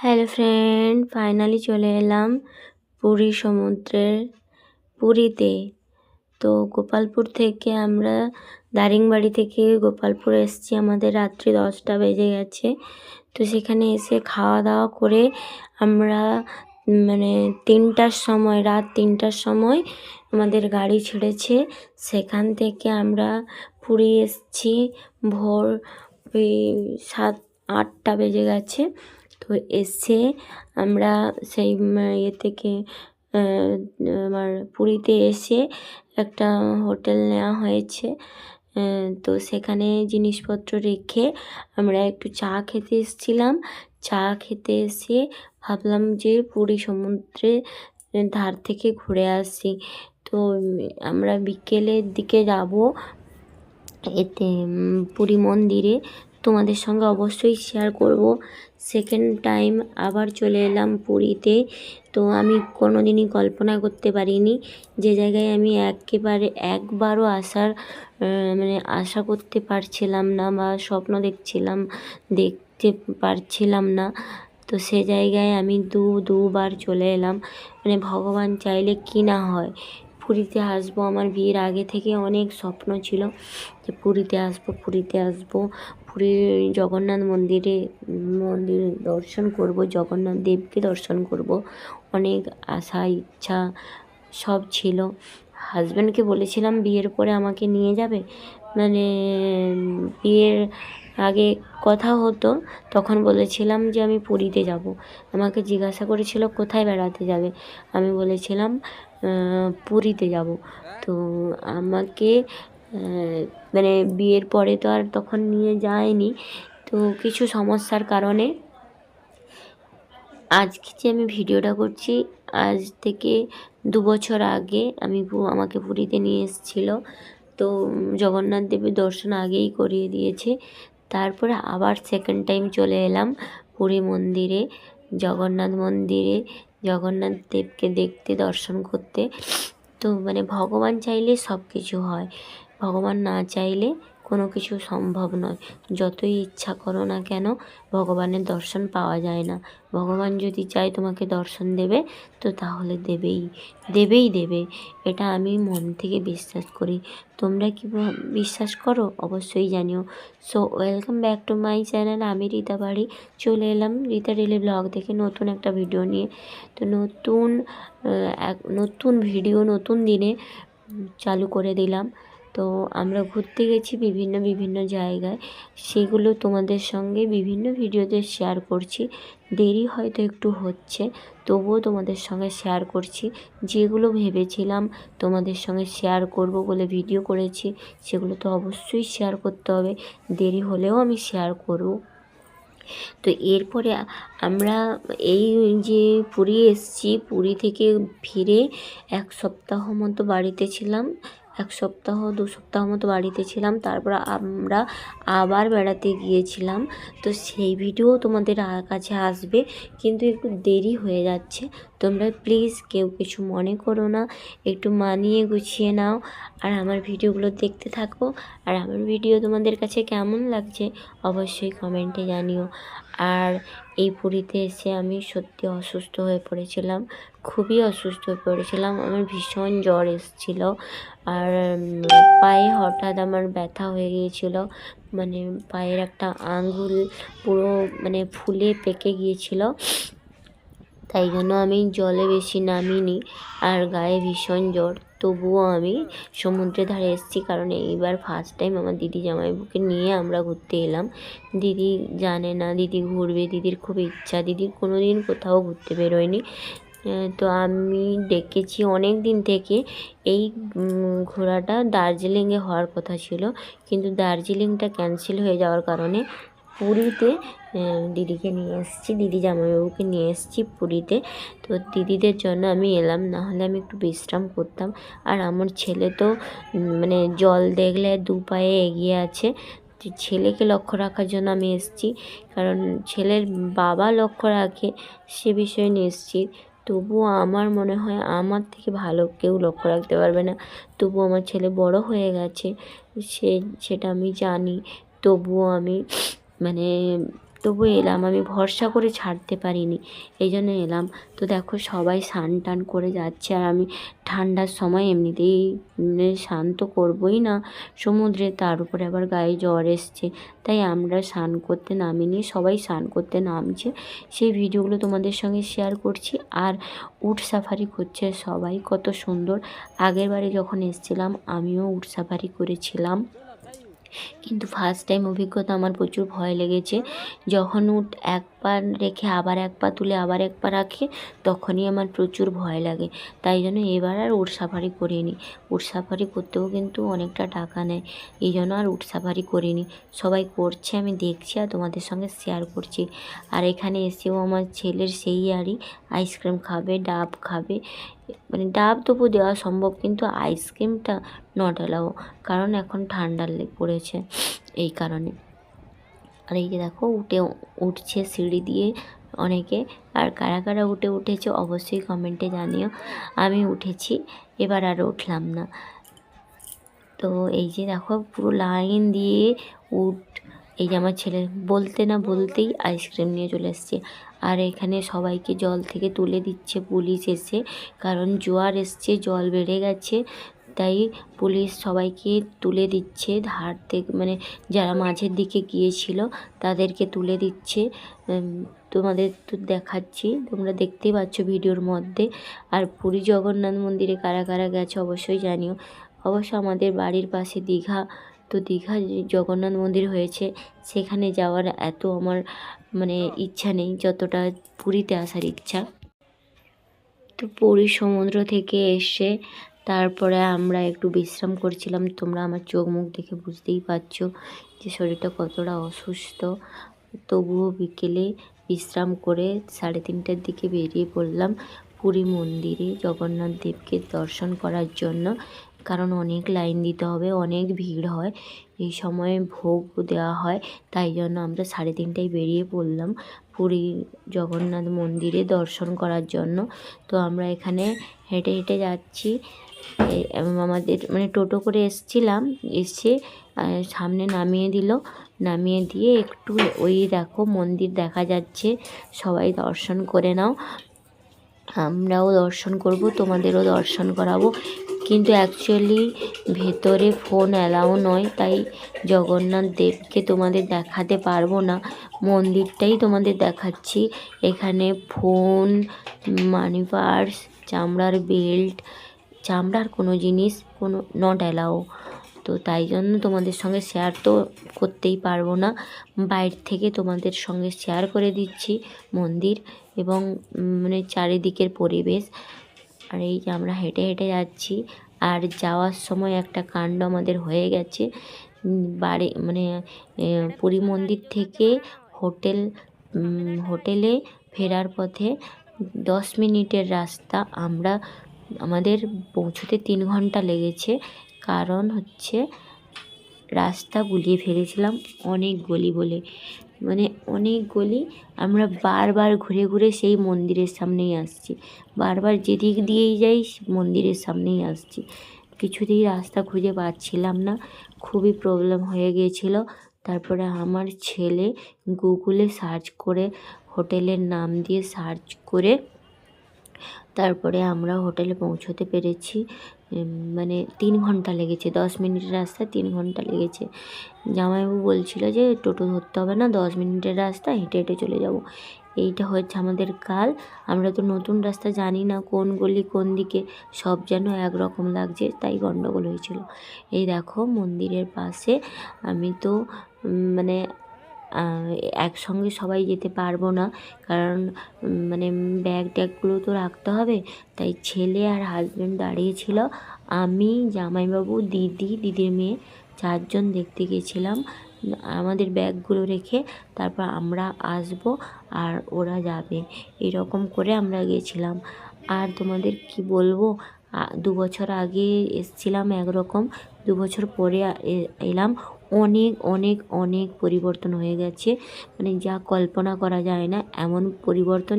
Hello friend finally চলে এলাম পুরী সমুদ্রের পুরীতে। তো গোপালপুর থেকে আমরা দারিংবাড়ি থেকে গোপালপুর এসেছি। আমাদের রাত্রি দশটা বেজে গেছে। তো সেখানে এসে খাওয়া দাওয়া করে আমরা মানে তিনটার সময়, রাত তিনটার সময় আমাদের গাড়ি ছেড়েছে। সেখান থেকে আমরা পুরী এসেছি। ভোর ওই সাত, আটটা বেজে গেছে। তো এসে আমরা সেই ইয়ে থেকে আমার পুরীতে এসে একটা হোটেল নেওয়া হয়েছে। তো সেখানে জিনিসপত্র রেখে আমরা একটু চা খেতে এসেছিলাম। চা খেতে এসে ভাবলাম যে পুরী সমুদ্রে ধার থেকে ঘুরে আসি। তো আমরা বিকেলের দিকে যাব এতে পুরী মন্দিরে। তোমাদের সঙ্গে অবশ্যই শেয়ার করব। সেকেন্ড টাইম আবার চলে এলাম পুরীতে। তো আমি কোনো দিনই কল্পনা করতে পারিনি যে জায়গায় আমি একেবারে, একবারও আসার মানে আশা করতে পারছিলাম না বা স্বপ্ন দেখছিলাম, দেখতে পারছিলাম না। তো সে জায়গায় আমি দু, দুবার চলে এলাম। মানে ভগবান চাইলে কি না হয়। পুরীতে আসব। আমার বিয়ের আগে থেকে অনেক স্বপ্ন ছিল যে পুরীতে আসব পুরীতে আসব। পুরীর জগন্নাথ মন্দিরে, মন্দির দর্শন করব, জগন্নাথ দেবকে দর্শন করব। অনেক আশা, ইচ্ছা সব ছিল। হাজব্যান্ডকে বলেছিলাম, বিয়ের পরে আমাকে নিয়ে যাবে? মানে বিয়ের আগে কথা হতো, তখন বলেছিলাম যে আমি পুরীতে যাব। আমাকে জিজ্ঞাসা করেছিল, কোথায় বেড়াতে যাবে? আমি বলেছিলাম পুরীতে যাব। তো আমাকে মানে বিয়ের পরে তো আর তখন নিয়ে যায়নি। তো কিছু সমস্যার কারণে আজকে যে আমি ভিডিওটা করছি, আজ থেকে দু বছর আগে আমি আমাকে পুরীতে নিয়ে এসেছিল। তো জগন্নাথ দেবের দর্শন আগেই করিয়ে দিয়েছে। তারপরে আবার সেকেন্ড টাইম চলে এলাম পুরী মন্দিরে, জগন্নাথ মন্দিরে, জগন্নাথ দেবকে দেখতে, দর্শন করতে। তো মানে ভগবান চাইলে সব কিছু হয়, ভগবান না চাইলে কোনো কিছু সম্ভব নয়। যতই ইচ্ছা করো না কেন, ভগবানের দর্শন পাওয়া যায় না। ভগবান যদি চায় তোমাকে দর্শন দেবে, তো তাহলে দেবেই। দেবেই দেবে। এটা আমি মন থেকে বিশ্বাস করি। তোমরা কি বিশ্বাস করো? অবশ্যই জানিও। So welcome back to my channel আমি রীতা বাড়ি। চলে এলাম রীতা ডেলি ব্লগ থেকে নতুন একটা ভিডিও নিয়ে। তো নতুন এক, নতুন ভিডিও, নতুন দিনে চালু করে দিলাম। তো আমরা ঘুরতে গেছি বিভিন্ন বিভিন্ন জায়গায়। সেগুলো তোমাদের সঙ্গে বিভিন্ন ভিডিওতে শেয়ার করছি। দেরি হয়তো একটু হচ্ছে, তবুও তোমাদের সঙ্গে শেয়ার করছি। যেগুলো ভেবেছিলাম তোমাদের সঙ্গে শেয়ার করব বলে ভিডিও করেছি, সেগুলো তো অবশ্যই শেয়ার করতে হবে। দেরি হলেও আমি শেয়ার করব। তো এরপরে আমরা এই যে পুরী এসছি, পুরী থেকে ফিরে এক সপ্তাহ মতো বাড়িতে ছিলাম। এক সপ্তাহ, দু সপ্তাহ মতো বাড়িতে ছিলাম। তারপর আমরা আবার বেড়াতে গিয়েছিলাম। তো সেই ভিডিও তোমাদের কাছে আসবে, কিন্তু একটু দেরি হয়ে যাচ্ছে। তোমরা প্লিজ কেউ কিছু মনে করো না, একটু মানিয়ে গুছিয়ে নাও, আর আমার ভিডিওগুলো দেখতে থাকো। আর আমার ভিডিও তোমাদের কাছে কেমন লাগছে, অবশ্যই কমেন্টে জানিও। আর এই পুরীতে এসে আমি সত্যি অসুস্থ হয়ে পড়েছিলাম, খুবই অসুস্থ হয়ে পড়েছিলাম। আমার ভীষণ জ্বর এসেছিল। আর পায়ে হঠাৎ আমার ব্যথা হয়ে গিয়েছিল। মানে পায়ের একটা আঙ্গুল পুরো মানে ফুলে পেকে গিয়েছিল। তাই জন্য আমি জলে বেশি নামিনি আর গায়ে ভীষণ জ্বর। তবুও আমি সমুদ্রের ধারে এসেছি কারণ এইবার ফার্স্ট টাইম আমার দিদি জামাইবাবুকে নিয়ে আমরা ঘুরতে এলাম। দিদি জানে না, দিদি ঘুরবে, দিদির খুব ইচ্ছা। দিদির কোনো দিন কোথাও ঘুরতে বেরোয়নি। তো আমি ডেকেছি অনেক দিন থেকে এই ঘোরাটা দার্জিলিংয়ে হওয়ার কথা ছিল। কিন্তু দার্জিলিংটা ক্যান্সেল হয়ে যাওয়ার কারণে পুরীতে দিদিকে নিয়ে এসেছি, দিদি জামাইবাবুকে নিয়ে এসেছি পুরীতে। তো দিদিদের জন্য আমি এলাম না হলে আমি একটু বিশ্রাম করতাম। আর আমার ছেলে তো মানে জল দেখলে দু পায়ে এগিয়ে আছে। ছেলেকে লক্ষ্য রাখার জন্য আমি এসেছি। কারণ ছেলের বাবা লক্ষ্য রাখে সে বিষয়ে নিশ্চিত। তবুও আমার মনে হয় আমার থেকে ভালো কেউ লক্ষ্য রাখতে পারবে না। তবুও আমার ছেলে বড় হয়ে গেছে, সে, সেটা আমি জানি। তবুও আমি মানে তবু এলাম, আমি ভরসা করে ছাড়তে পারিনি, এই জন্য এলাম। তো দেখো সবাই স্নান টান করে যাচ্ছে আর আমি ঠান্ডার সময় এমনিতেই মানে স্নান তো করবোই না, সমুদ্রে, তার উপরে আবার গায়ে জ্বর এসছে। তাই আমরা স্নান করতে নামিনি, সবাই স্নান করতে নামছে। সেই ভিডিওগুলো তোমাদের সঙ্গে শেয়ার করছি আর উট সাফারি করছে সবাই, কত সুন্দর। আগের বারে যখন এসেছিলাম, আমিও উট সাফারি করেছিলাম। কিন্তু ফার্স্ট টাইম অভিজ্ঞতা আমার প্রচুর ভয় লেগেছে। যখন উট এক পা রেখে আবার এক পা তুলে আবার এক পা রাখে, তখনই আমার প্রচুর ভয় লাগে। তাই জন্য এবার আর উট সাফারি করিনি। উট সাফারি করতেও কিন্তু অনেকটা টাকা নেয়। এই জন্য আর উট সাফারি করিনি। সবাই করছে, আমি দেখছি আর তোমাদের সঙ্গে শেয়ার করছি। আর এখানে এসেও আমার ছেলের সেই আরই আইসক্রিম খাবে, ডাব খাবে। মানে ডাব তবু দেওয়া সম্ভব, কিন্তু আইসক্রিমটা নট অ্যালাউ কারণ এখন ঠান্ডা পড়েছে এই কারণে। আর এই যে দেখো, উঠে উঠছে সিঁড়ি দিয়ে অনেকে, আর কারা কারা উঠে উঠেছে অবশ্যই কমেন্টে জানিও। আমি উঠেছি, এবার আর উঠলাম না। তো এই যে দেখো, পুরো লাইন দিয়ে উঠ এই যে আমার ছেলে, বলতে না বলতেই আইসক্রিম নিয়ে চলে এসছে। আর এখানে সবাইকে জল থেকে তুলে দিচ্ছে পুলিশ এসে, কারণ জোয়ার এসছে, জল বেড়ে গেছে, তাই পুলিশ সবাইকে তুলে দিচ্ছে। ধার থেকে মানে যারা মাঝের দিকে গিয়েছিল, তাদেরকে তুলে দিচ্ছে। তোমাদের তো দেখাচ্ছি, তোমরা দেখতেই পাচ্ছ ভিডিওর মধ্যে। আর পুরী জগন্নাথ মন্দিরে কারা কারা গেছে অবশ্যই জানিও। অবশ্য আমাদের বাড়ির পাশে দীঘা তো দীঘা জগন্নাথ মন্দির হয়েছে, সেখানে যাওয়ার এত আমার মানে ইচ্ছা নেই, যতটা পুরীতে আসার ইচ্ছা। তো পুরী সমুদ্র থেকে এসে তারপরে আমরা একটু বিশ্রাম করছিলাম। তোমরা আমার চোখ মুখ দেখে বুঝতেই পারছ যে শরীরটা কতটা অসুস্থ। তবুও বিকেলে বিশ্রাম করে সাড়ে তিনটার দিকে বেরিয়ে পড়লাম পুরী মন্দিরে জগন্নাথ দেবকে দর্শন করার জন্য। কারণ অনেক লাইন দিতে হবে, অনেক ভিড় হয়, এই সময়ে ভোগ দেওয়া হয়, তাই জন্য আমরা সাড়ে তিনটায় বেরিয়ে পড়লাম পুরী জগন্নাথ মন্দিরে দর্শন করার জন্য। তো আমরা এখানে হেঁটে হেঁটে যাচ্ছি আমাদের মানে টোটো করে এসছিলাম, এসে সামনে নামিয়ে দিল, নামিয়ে দিয়ে একটু ওই দেখো মন্দির দেখা যাচ্ছে, সবাই দর্শন করে নাও। আমরাও দর্শন করব, তোমাদেরও দর্শন করাবো। কিন্তু অ্যাকচুয়ালি ভেতরে ফোন অ্যালাও নয়, তাই জগন্নাথ দেবকে তোমাদের দেখাতে পারব না। মন্দিরটাই তোমাদের দেখাচ্ছি। এখানে ফোন মানি পার্স চামড়ার বেল্ট চামড়ার কোনো জিনিস কোনো নট অ্যালাও তো তাই জন্য তোমাদের সঙ্গে শেয়ার তো করতেই পারব না। বাইরে থেকে তোমাদের সঙ্গে শেয়ার করে দিচ্ছি মন্দির। এবং মানে চারিদিকের পরিবেশ। আর এই যে আমরা হেঁটে হেঁটে যাচ্ছি, আর যাওয়ার সময় একটা কাণ্ড আমাদের হয়ে গেছে। বাড়ি মানে পুরী মন্দির থেকে হোটেল হোটেলে ফেরার পথে দশ মিনিটের রাস্তা আমরা, আমাদের পৌঁছতে তিন ঘণ্টা লেগেছে। কারণ হচ্ছে, রাস্তা গুলিয়ে ফেলেছিলাম অনেক গলি বলে। মানে অনেকগুলি আমরা বারবার ঘুরে ঘুরে সেই মন্দিরের সামনেই আসছি। বারবার যেদিক দিয়েই যাই মন্দিরের সামনেই আসছি। কিছুতেই রাস্তা খুঁজে পাচ্ছিলাম না। খুবই প্রবলেম হয়ে গিয়েছিল। তারপরে আমার ছেলে গুগলে সার্চ করে হোটেলের নাম দিয়ে সার্চ করে তারপরে আমরা হোটেলে পৌঁছতে পেরেছি। মানে তিন ঘণ্টা লেগেছে, দশ মিনিটের রাস্তা, তিন ঘণ্টা লেগেছে। জামাইবাবু বলছিল যে, টোটো ধরতে হবে না, দশ মিনিটের রাস্তা, হেঁটে হেঁটে চলে যাব। এইটা হচ্ছে আমাদের কাল। আমরা তো নতুন রাস্তা জানি না কোন গলি, কোন দিকে, সব যেন একরকম লাগছে, তাই গন্ডগোল হয়েছিল। এই দেখো, মন্দিরের পাশে আমি তো মানে একসঙ্গে সবাই যেতে পারব না। কারণ মানে ব্যাগ ট্যাগগুলো তো রাখতে হবে। তাই ছেলে আর হাজব্যান্ড দাঁড়িয়েছিল আমি, জামাইবাবু, দিদি, দিদির মেয়ে চারজন দেখতে গেছিলাম। আমাদের ব্যাগগুলো রেখে তারপর আমরা আসব আর ওরা যাবে। এরকম করে আমরা গেছিলাম। আর তোমাদের কি বলব? দু বছর আগে এসছিলাম একরকম। দু বছর পরে এলাম। অনেক অনেক অনেক পরিবর্তন হয়ে গেছে। মানে যা কল্পনা করা যায় না, এমন পরিবর্তন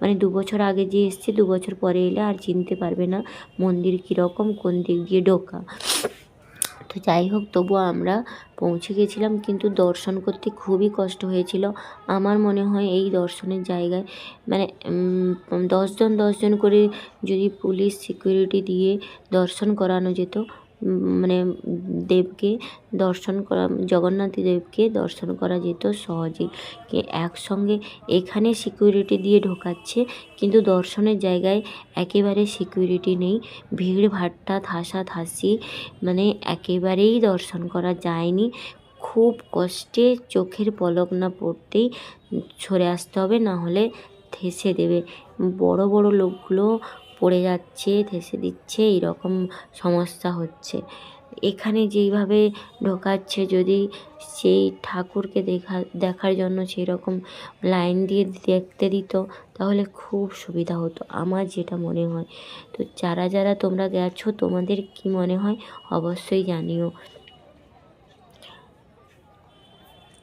মানে দু বছর আগে যে এসছে, দু বছর পরে এলে আর চিনতে পারবে না মন্দির কীরকম, কোন দিক দিয়ে ঢোকা। তো যাই হোক, তবুও আমরা পৌঁছে গেছিলাম, কিন্তু দর্শন করতে খুবই কষ্ট হয়েছিল। আমার মনে হয় এই দর্শনের জায়গায় মানে দশজন দশজন করে যদি পুলিশ সিকিউরিটি দিয়ে দর্শন করানো যেত মানে দেবকে দর্শন করা, জগন্নাথ দেবকে দর্শন করা যেত সহজেই। একসঙ্গে এখানে সিকিউরিটি দিয়ে ঢোকাচ্ছে, কিন্তু দর্শনের জায়গায় একেবারে সিকিউরিটি নেই। ভিড় ভাট্টা থাসা থাসি মানে একেবারেই দর্শন করা যায়নি। খুব কষ্টে চোখের পলক না পড়তেই সরে আসতে হবে, না হলে ঠেসে দেবে। বড় বড় লোকগুলো পড়ে যাচ্ছে, ঠেসে দিচ্ছে, এইরকম সমস্যা হচ্ছে। এখানে যেইভাবে ঢোকাচ্ছে, যদি সেই ঠাকুরকে দেখা, দেখার জন্য সেই রকম লাইন দিয়ে দেখতে দিত, তাহলে খুব সুবিধা হতো, আমার যেটা মনে হয়। তো যারা যারা তোমরা গেছো, তোমাদের কি মনে হয়? অবশ্যই জানিও।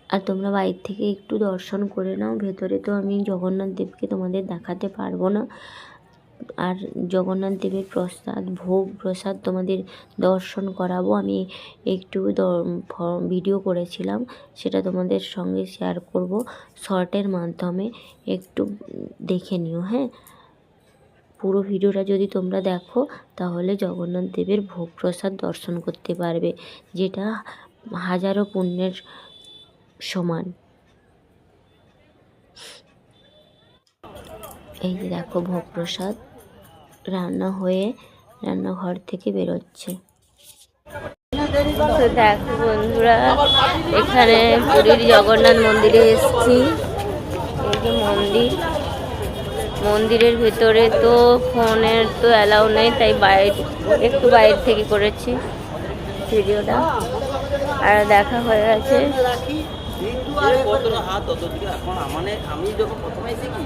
আর তোমরা বাইর থেকে একটু দর্শন করে নাও, ভেতরে তো আমি জগন্নাথ দেবকে তোমাদের দেখাতে পারব না। আর জগন্নাথ দেবের প্রসাদ, ভোগ প্রসাদ তোমাদের দর্শন করাবো। আমি একটু ভিডিও করেছিলাম, সেটা তোমাদের সঙ্গে শেয়ার করব শর্টের মাধ্যমে। একটু দেখে নিও হ্যাঁ? পুরো ভিডিওটা যদি তোমরা দেখো, তাহলে জগন্নাথ দেবের ভোগ প্রসাদ দর্শন করতে পারবে, যেটা হাজারো পুণ্যের সমান। এই যে দেখো ভোগ প্রসাদ। রান্না হয়ে রান্নাঘর থেকে বেরোচ্ছে। তো দেখো বন্ধুরা এখানে পুরীর জগন্নাথ মন্দিরে এসেছি। এই যে মন্দির। মন্দিরের ভেতরে তো ফোনের তো অ্যালাউ নেই তাই বাইরে একটু বাইরে থেকে করেছি ভিডিওটা। আর দেখা হয়ে গেছে। মানে আমি যখন প্রথমে শিখি